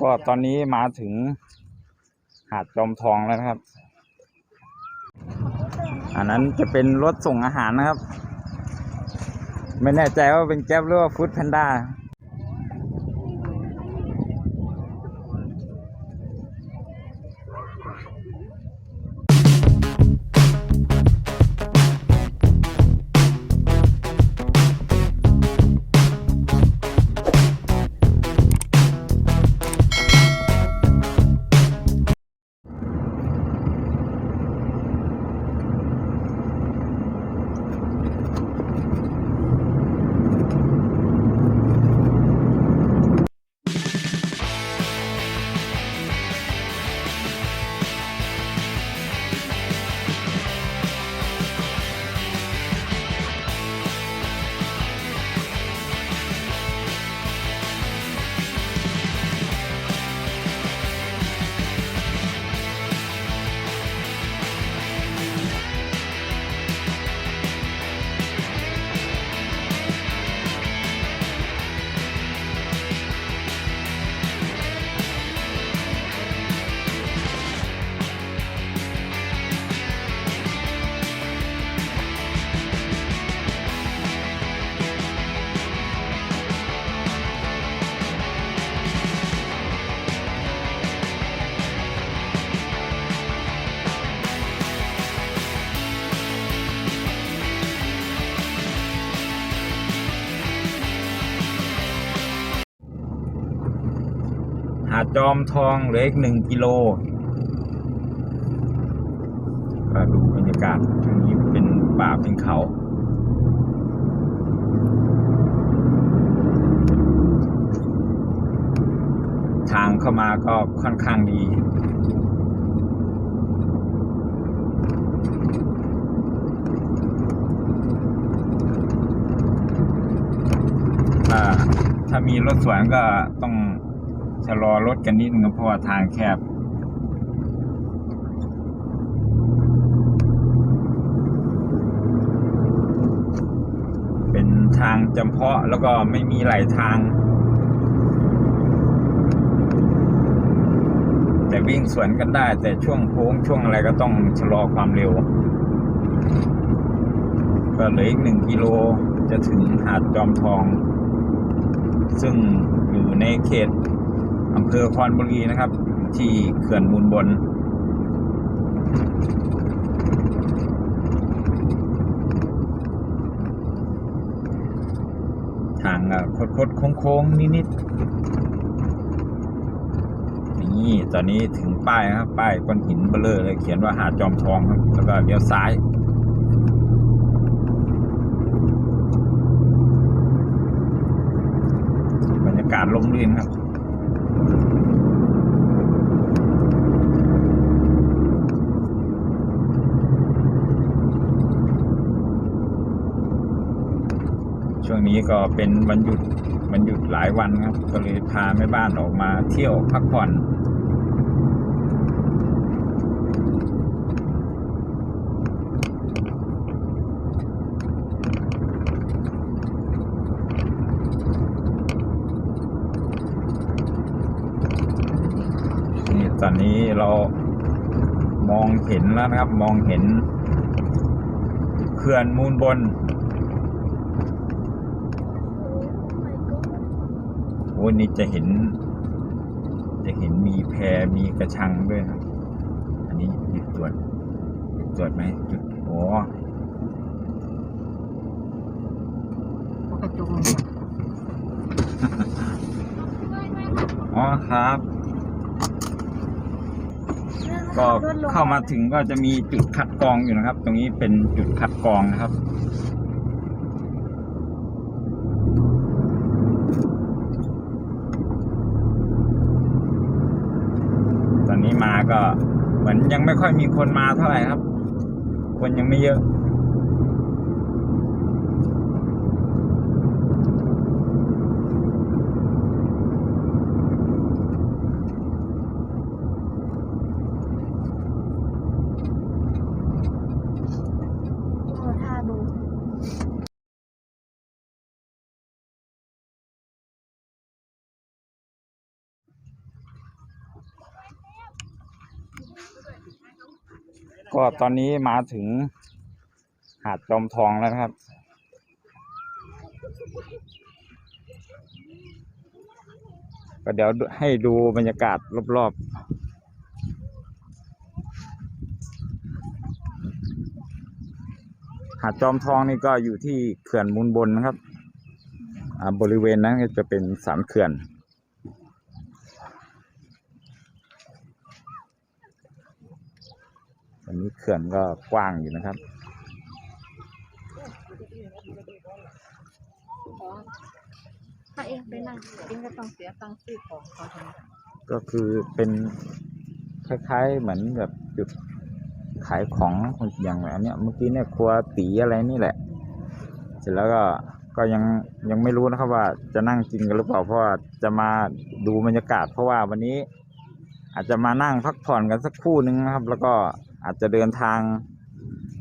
ก็ตอนนี้มาถึงหาดจอมทองแล้วนะครับ อันนั้นจะเป็นรถส่งอาหารนะครับ ไม่แน่ใจว่าเป็นแก๊ปหรือว่าฟู้ดแพนด้า จอมทองเหลืออีกหนึ่งกิโลก็ดูบรรยากาศตรงนี้เป็นป่าเป็นเขาทางเข้ามาก็ค่อนข้างดี ถ้าถ้ามีรถสวนก็ต้อง ชะลอรถกันนิดนึงเพราะว่าทางแคบเป็นทางจำเพาะแล้วก็ไม่มีไหลทาง แต่วิ่งสวนกันได้ แต่ช่วงโค้งช่วงอะไรก็ต้องชะลอความเร็ว ก็เหลืออีกหนึ่งกิโลจะถึงหาดจอมทอง ซึ่งอยู่ในเขต อำเภอคอนบุรีนะครับ ที่เขื่อนมูลบน ทางอะคดๆโค้งๆ นิดๆ นี่ ตอนนี้ถึงป้ายครับ ป้ายก้อนหินเบลอเลย เขียนว่าหาดจอมทองครับ แล้วก็เลี้ยวซ้ายบรรยากาศลมรื่นครับ ช่วงนี้ก็เป็นวันหยุดวันหยุดหลายวันครับ ก็เลยพาแม่บ้านออกมาเที่ยวพักผ่อนนี่ตอนนี้เรามองเห็นแล้วนะครับ มองเห็นเขื่อนมูลบน อ้นี่จะเห็น จะเห็นมีแพมีกระชังด้วยครับ อันนี้หยุดตรวจหยุดตรวจไหมจุดอ๋อกระจุงอ๋อครับ ก็เข้ามาถึงก็จะมีจุดคัดกรองอยู่นะครับ ตรงนี้เป็นจุดคัดกรองนะครับ ตอนนี้มาก็เหมือน ยังไม่ค่อยมีคนมาเท่าไหร่ครับ คนยังไม่เยอะ ก็ตอนนี้มาถึงหาดจอมทองแล้วนะครับ ก็เดี๋ยวให้ดูบรรยากาศรอบๆ หาดจอมทองนี่ก็อยู่ที่เขื่อนมูลบนนะครับอ่าบริเวณนั้นจะเป็นสันเขื่อน อันนี้เขื่อนก็กว้างอยู่นะครับ ถ้าเองไปนั่งเองก็ต้องเสียตังค์ซื้อของเขาใช่ไหมก็คือเป็นคล้ายๆเหมือนแบบจุดขายของอย่างแบบเนี้ยเมื่อกี้เนี่ยครัวตีอะไรนี่แหละ เสร็จแล้วก็ก็ยังยังไม่รู้นะครับว่าจะนั่งกินกันหรือเปล่าเพราะว่าจะมาดูบรรยากาศ เพราะว่าวันนี้อาจจะมานั่งพักผ่อนกันสักครู่นึงนะครับ แล้วก็ อาจจะเดินทาง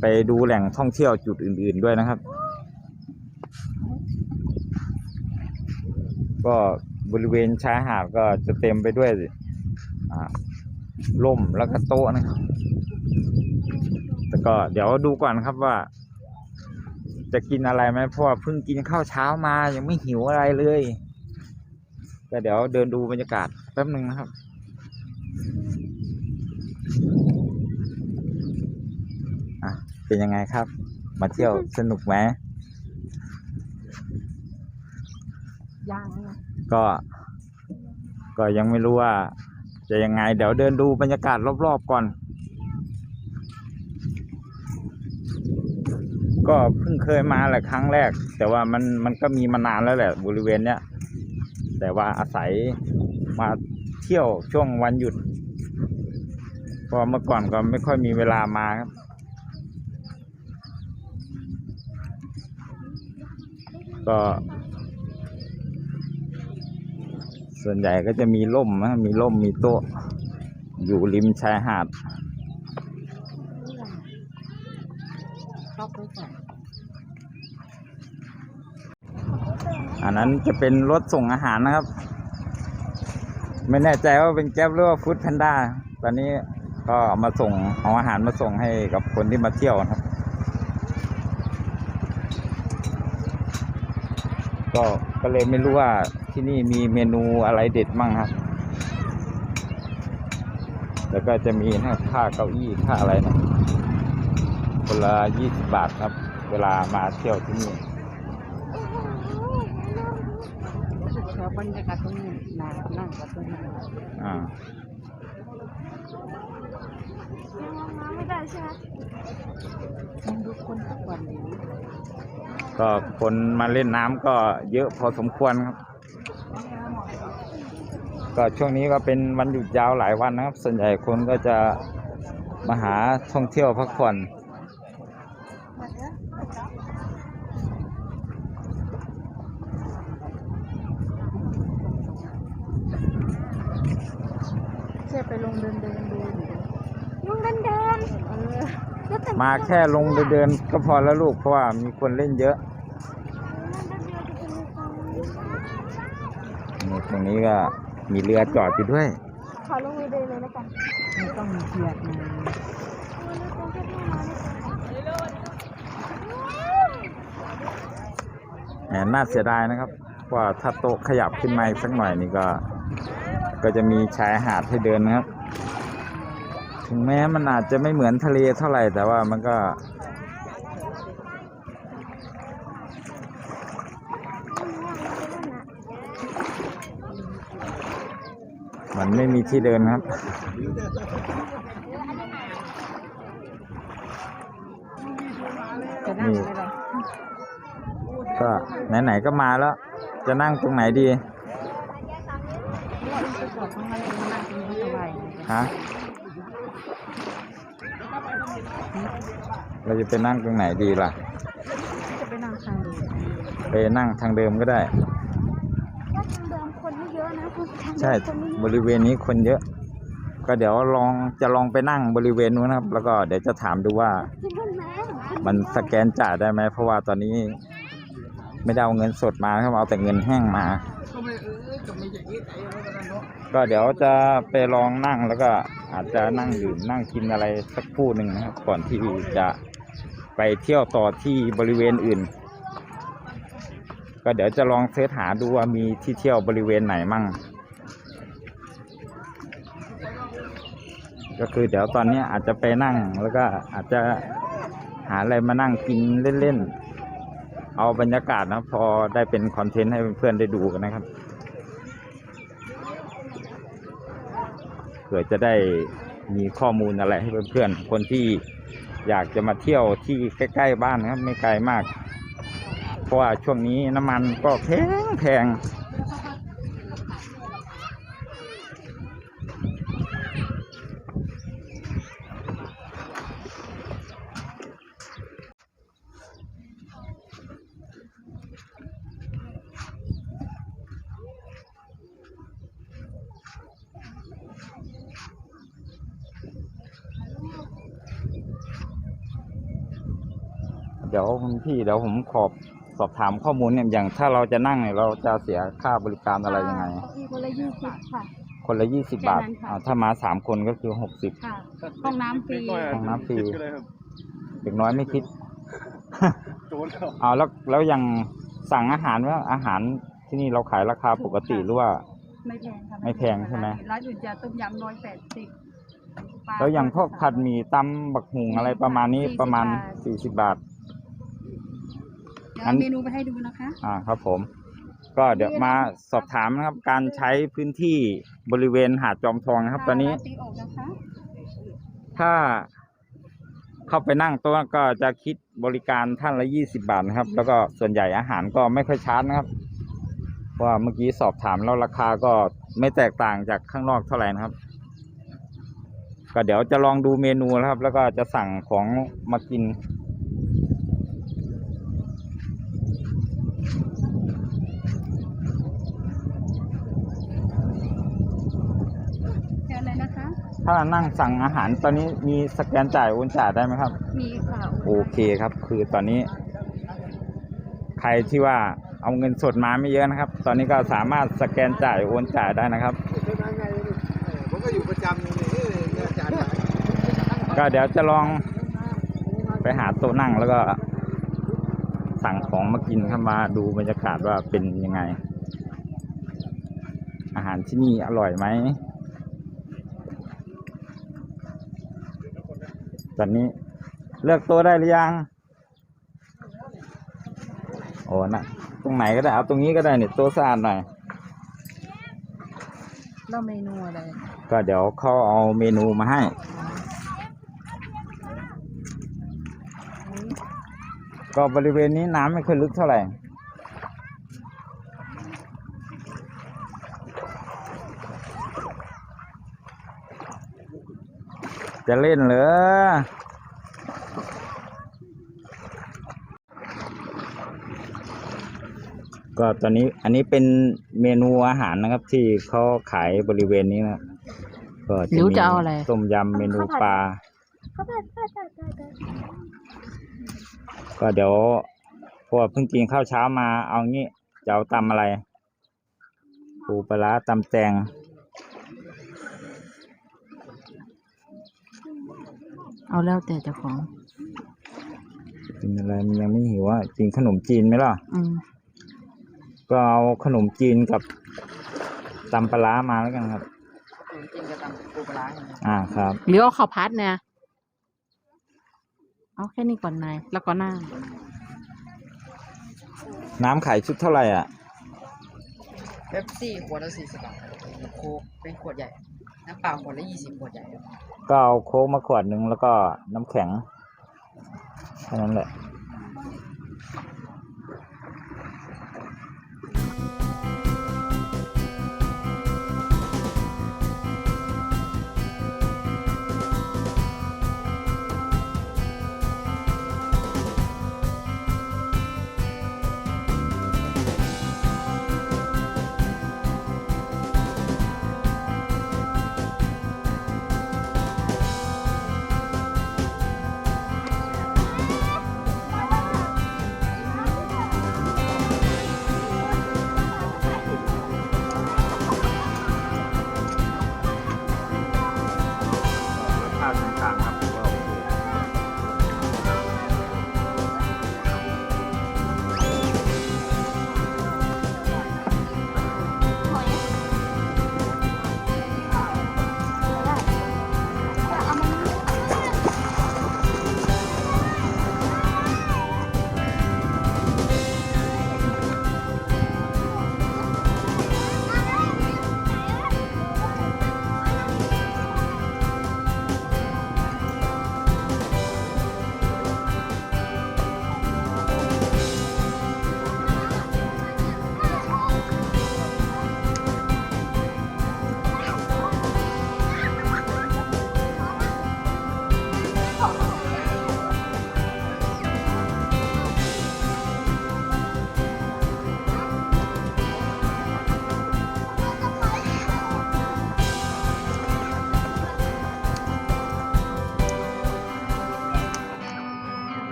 ไปดูแหล่งท่องเที่ยวจุดอื่น ๆด้วยนะครับ ก็บริเวณชายหาดก็จะเต็มไปด้วยอ่าร่มแล้วก็โต๊ะนะครับแต่ก็เดี๋ยวดูก่อนครับว่า จะกินอะไรไหมเพราะว่าเพิ่งกินข้าวเช้ามายังไม่หิวอะไรเลยก็เดี๋ยวเดินดูบรรยากาศแป๊บหนึ่งนะครับ อะ เป็นยังไงครับ มาเที่ยวสนุกไหมย่างนะก็ ก็ยังไม่รู้ว่า จะยังไง เดี๋ยวเดินดูบรรยากาศรอบๆก่อน ก็เพิ่งเคยมาแหละครั้งแรก แต่ว่ามันมันก็มีมานานแล้วแหละบริเวณเนี้ยแต่ว่าอาศัยมาเที่ยวช่วงวันหยุดเพราะเมื่อก่อนก็ไม่ค่อยมีเวลามาครับ ก็ ส่วนใหญ่ก็จะมีร่มนะมีร่มมีโต๊ะ อยู่ริมชายหาดชอบไปใส่อันนั้นจะเป็นรถส่งอาหารนะครับ ไม่แน่ใจว่าเป็นแก๊ปหรือว่าฟู้ดแพนด้าตอนนี้ก็มาส่งเอาอาหารมาส่งให้กับคนที่มาเที่ยวนะครับ ก็ก็เลยไม่รู้ว่าที่นี่มีเมนูอะไรเด็ดมั่งครับ แล้วก็จะมีนะค่าเก้าอี้ค่าอะไรนะคนละยี่สิบบาทครับ เวลามาเที่ยวที่นี่รู้สึกชอบบรรยากาศตรงนี้นานั่งกับตรงนี้อ่า ได้ใช่ไหมมันดูคนทุกวันนี้ก็คนมาเล่นน้ำก็เยอะพอสมควรครับ ก็ช่วงนี้ก็เป็นวันหยุดยาวหลายวันนะครับ ส่วนใหญ่คนก็จะมาหาท่องเที่ยวพักผ่อน เช่ไปลงเดินเดินดูลงเดินเดินเออ มาแค่ลงเดินๆก็พอแล้วลูกเพราะว่ามีคนเล่นเยอะนี่ตรงนี้ก็มีเรือจอดอยู่ด้วย ขอลงมือเดินเลยแล้วกันไม่ต้องมีเกียรตินะแหมน่าเสียดายนะครับว่าถ้าโต๊ะขยับขึ้นมาอีกสักหน่อยนี่ก็ ก็จะมีชายหาดให้เดินนะครับ ถึงแม้มันอาจจะไม่เหมือนทะเลเท่าไหร่แต่ว่ามันก็มันไม่มีที่เดินครับนั่ก็ไหนๆก็มาแล้ว จะนั่งตรงไหนดี ฮะ เราจะไปนั่งตรงไหนดีล่ะ จะไปนั่งทางเดินไปนั่งทางเดิมก็ได้ ว่าทางเดิมคนไม่เยอะนะคุณทางเดิมใช่คนไม่เยบอะริเวณนี้คนเยอะ ก็เดี๋ยวลองจะลองไปนั่งบริเวณนู้นนะครับ แล้วก็เดี๋ยวจะถามดูว่าที่มันแม่มันสแกนจ่ายได้ไหมเพราะว่าตอนนี้ ไม่ได้เอาเงินสดมาครับเอาแต่เงินแห้งมา ก็เดี๋ยวจะไปลองนั่งแล้วก็ อาจจะนั่งดื่มนั่งกินอะไรสักคู่หนึ่งนะครับ ก่อนที่จะไปเที่ยวต่อที่บริเวณอื่น ก็เดี๋ยวจะลองเสิร์ชหาดูว่ามีที่เที่ยวบริเวณไหนมั่ง ก็คือเดี๋ยวตอนนี้อาจจะไปนั่งแล้วก็อาจจะหาอะไรมานั่งกินเล่นๆ เอาบรรยากาศนะพอได้เป็นคอนเทนต์ให้เพื่อนๆได้ดูกันนะครับ เผื่อจะได้มีข้อมูลอะไรให้เพื่อนๆ คนที่อยากจะมาเที่ยวที่ใกล้ๆบ้านครับ ไม่ไกลมาก เพราะว่าช่วงนี้น้ำมันก็แพงแพง ดี๋ยวคุณพี่เดี๋ยวผมขอบสอบถามข้อมูลเนี่ยอย่างถ้าเราจะนั่งเนี่ยเราจะเสียค่าบริการอะไรยังไงเก้าอี้คนละยี่สิบค่ะ คนละยี่สิบบาทแค่นั้นค่ะ อ่าถ้ามาสามคนก็คือหกสิบ ค่ะ ห้องน้ำฟรี ห้องน้ำฟรีเด็กน้อยไม่คิด โจรครับเอาแล้วแล้วอย่างสั่งอาหารว่าอาหารที่นี่เราขายราคาปกติหรือว่า ไม่แพงค่ะไม่แพงใช่ไหม ร้านอื่นจะต้มยำร้อยแปดสิบแล้วอย่างพวกผัดหมี่ตำบักหุงอะไรประมาณนี้ประมาณสี่สิบบาท เดี๋ยวงั้เอานเมนูไปให้ดูนะคะ อ่าครับผม ก็เดี๋ยวมาสอบถามนะครับ การใช้พื้นที่บริเวณหาดจอมทองนะครับ ตอนนี้ตีอกนะคะถ้าเข้าไปนั่งโต๊ะก็จะคิดบริการท่านละยี่สิบาทนะครับ แล้วก็ส่วนใหญ่อาหารก็ไม่ค่อยชาร์จนะครับเพราะว่าเมื่อกี้สอบถามแล้วราคาก็ไม่แตกต่างจากข้างนอกเท่าไหร่นะครับ ก็เดี๋ยวจะลองดูเมนูแล้วครับ แล้วก็จะสั่งของมากิน แค่อะไรนะคะ ถ้านั่งสั่งอาหารตอนนี้มีสแกนจ่ายโอนจ่ายได้ไหมครับ มีค่ะโอเคครับ คือตอนนี้ ใครที่ว่าเอาเงินสดมาไม่เยอะนะครับ ตอนนี้ก็สามารถสแกนจ่ายโอนจ่ายได้นะครับเป็นยังไงนี่เออผมก็อยู่ประจำอยู่นี่เออเนี่ยอาจารย์ไหนก็เดี๋ยวจะลองไปหาโต๊ะนั่งแล้วก็ สั่งของมากินครับมาดูบรรยากาศว่าเป็นยังไง อาหารที่นี่อร่อยไหม ตอนนี้ เลือกโต๊ะได้หรือยัง โอ้นะตรงไหนก็ได้ เอาตรงนี้ก็ได้เนี่ยโต๊ะสะอาดหน่อยแล้วเมนูอะไร ก็เดี๋ยวเขาเอาเมนูมาให้ ก็บริเวณนี้น้ำไม่ค่อยลึกเท่าไหร่ จะเล่นเหรอก็ตอนนี้อันนี้เป็นเมนูอาหารนะครับ ที่เขาขายบริเวณนี้นะครับก็หรือมีจะเอาอะไรต้มยำเมนูปลาก็ได้ได้ได้ได้ก็เดี๋ยวพวกเพิ่งกินข้าวเช้ามาเอางี้จะเอาตำอะไรปูปลาร้าตำแตง เอาแล้วแต่เจ้าของ กินอะไรมันยังไม่หิวอะกินขนมจีนไหมล่ะ อืมก็เอาขนมจีนกับตำปลาร้ามาแล้วกันครับจริงๆจะตำปูปลาร้าอย่างเงี้ยอ่าครับ หรือเอาข้าวพัดเนี่ยเอาแค่นี้ก่อนนายแล้วก็หน้าน้ำขายชุดเท่าไหร่อะ เป๊ปซี่ขวดละสี่สิบบาทโค้กเป็นขวดใหญ่ น้ำเปล่าขวดละยี่สิบขวดใหญ่ ก็เอาโค้กมาขวดหนึ่งแล้วก็น้ำแข็งแค่นั้นแหละ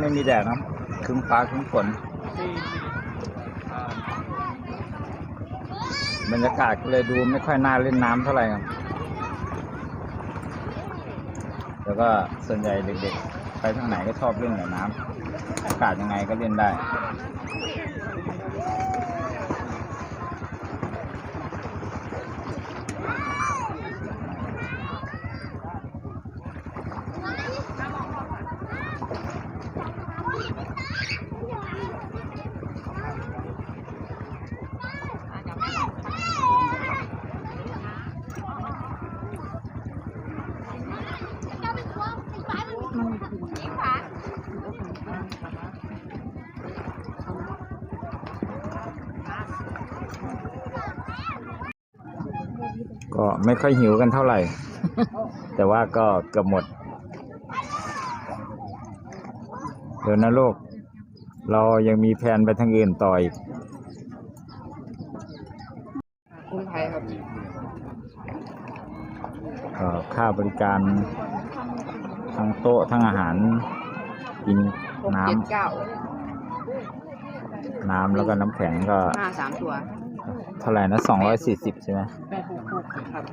ไม่มีแดดนะครับครึ้มฟ้าคึ้มฝนบรรยากาศก็เลยดูไม่ค่อยน่าเล่นน้ำเท่าไหร่ครับแล้วก็ส่วนใหญ่เด็กๆ ไปทางไหนก็ชอบเล่นกับน้ำอากาศยังไงก็เล่นได้ ก็ ไม่ค่อยหิวกันเท่าไหร่ แต่ว่าก็เกือบหมด เดี๋ยวนะลูก เรายังมีแผนไปทางอื่นต่ออีกกุ้งไทยครับก็ค่าบริการทั้งโต๊ะทั้งอาหารกินหกน้เจ็ดเก้าำน้ำแล้วก็น้ำแข็งก็ห้าสามตัวเท่าไหร่นะสองร้อยสี่สิบใช่ไหมแปดหกหกครับ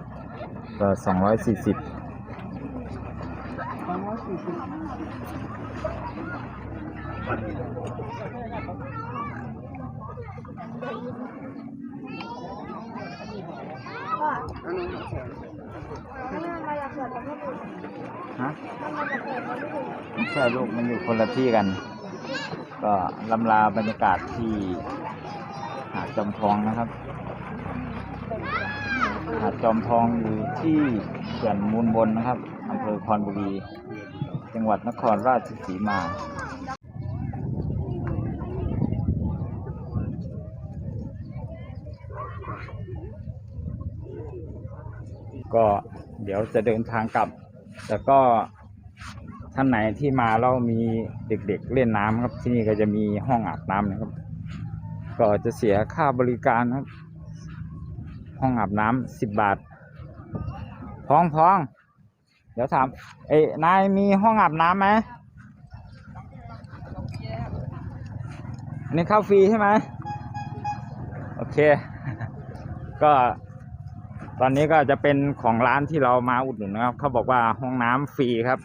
ก็สองร้อยสี่สิบสองร้อยสี่สิบว่าอันนี้แล้วแม่มาอยากเกิดกับพ่อปู่ฮะมันมาจากเกิดกับพ่อปู่ไม่ใช่ลูกมันอยู่คนละที่กัน ก็ลำลาบรรยากาศที่หาดจอมทองนะครับ หาดจอมทองอยู่ที่เขื่อนมูลบนนะครับอำเภอคอนบุรี จังหวัดนครราชสีมาก็เดี๋ยวจะเดินทางกลับ แต่ก็ท่านไหนที่มาแล้วมีเด็กๆเล่นน้ำครับ ที่นี่ก็จะมีห้องอาบน้ำนะครับ ก็จะเสียค่าบริการครับ ห้องอาบน้ำสิบบาท พองพองเดี๋ยวถาม เอ้นายมีห้องอาบน้ำไหมอันนี้เข้าฟรีใช่ไหมโอเค ก็ตอนนี้ก็จะเป็นของร้านที่เรามาอุดหนุนนะครับ เขาบอกว่าห้องน้ำฟรีครับ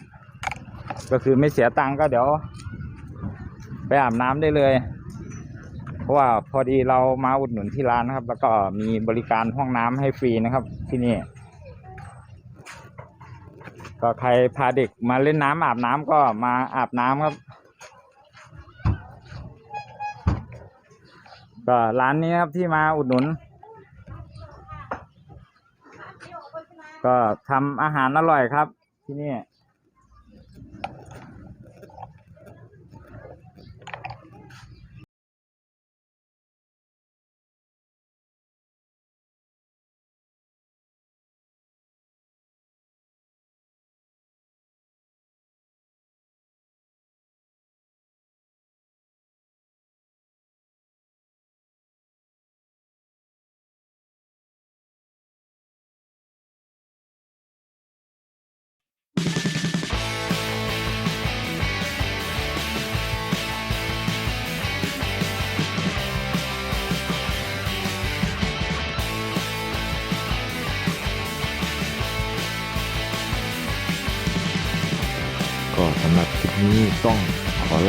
ก็คือไม่เสียตังค์ก็เดี๋ยว ไปอาบน้ำได้เลย เพราะว่าพอดีเรามาอุดหนุนที่ร้านนะครับ แล้วก็มีบริการห้องน้ำให้ฟรีนะครับ ที่นี่ ก็ใครพาเด็กมาเล่นน้ำอาบน้ำก็มาอาบน้ำครับ ก็ร้านนี้ครับที่มาอุดหนุน ก็ทำอาหารอร่อยครับ ที่นี่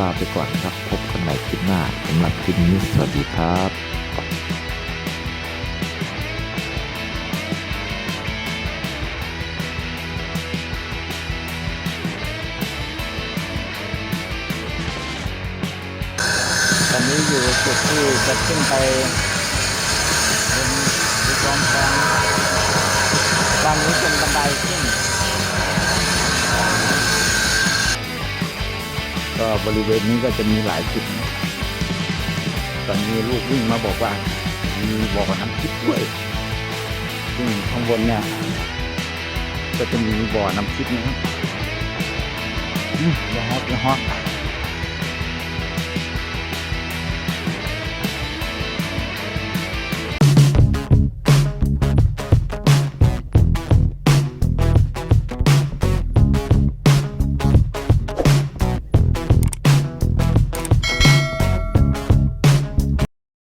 ลาไปก่อนครับ พบกันใหม่คลิปหน้าสำหรับคลิปนี้สวัสดีครับตอนนี้อยู่จุดที่จะขึ้นไปบนภูจอมทองด้านนี้เป็นบันไดขึ้น ก็บริเวณนี้ก็จะมีหลายจุดตอนนี้ลูกวิ่งมาบอกว่า มีบ่อน้ำทิพย์ด้วยซึ่งข้างบนเนี่ย ก็จะมีบ่อน้ำทิพย์นะครับอืมอย่าฮอตอย่าฮอต